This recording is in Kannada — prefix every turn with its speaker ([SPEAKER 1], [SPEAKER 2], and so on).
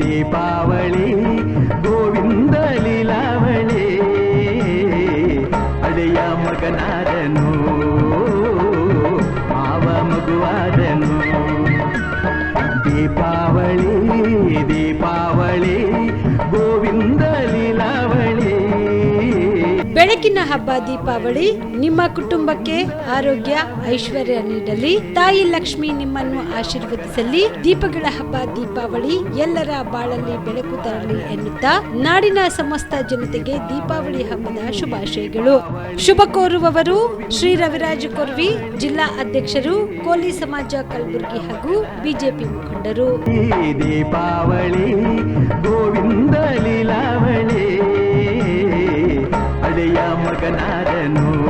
[SPEAKER 1] ದೀಪಾವಳಿ ಗೋವಿಂದ ಲೀಲಾವಳಿ. ಅಳೆಯ ಮಗನಾದನು.
[SPEAKER 2] ಬೆಳಕಿನ ಹಬ್ಬ ದೀಪಾವಳಿ, ನಿಮ್ಮ ಕುಟುಂಬಕ್ಕೆ ಆರೋಗ್ಯ, ಐಶ್ವರ್ಯ ನೀಡಲಿ. ತಾಯಿ ಲಕ್ಷ್ಮಿ ನಿಮ್ಮನ್ನು ಆಶೀರ್ವದಿಸಲಿ. ದೀಪಗಳ ಹಬ್ಬ ದೀಪಾವಳಿ ಎಲ್ಲರ ಬಾಳಲ್ಲಿ ಬೆಳಕು ತರಲಿ ಎನ್ನುತ್ತಾ ನಾಡಿನ ಸಮಸ್ತ ಜನತೆಗೆ ದೀಪಾವಳಿ ಹಬ್ಬದ ಶುಭಾಶಯಗಳು. ಶುಭ ಕೋರುವವರು ಶ್ರೀ ರವಿರಾಜ ಕೊರ್ವಿ, ಜಿಲ್ಲಾ ಅಧ್ಯಕ್ಷರು, ಕೋಲಿ ಸಮಾಜ ಕಲಬುರಗಿ ಹಾಗೂ ಬಿಜೆಪಿ ಮುಖಂಡರು.
[SPEAKER 1] ದೀಪಾವಳಿ మార్గనాథను.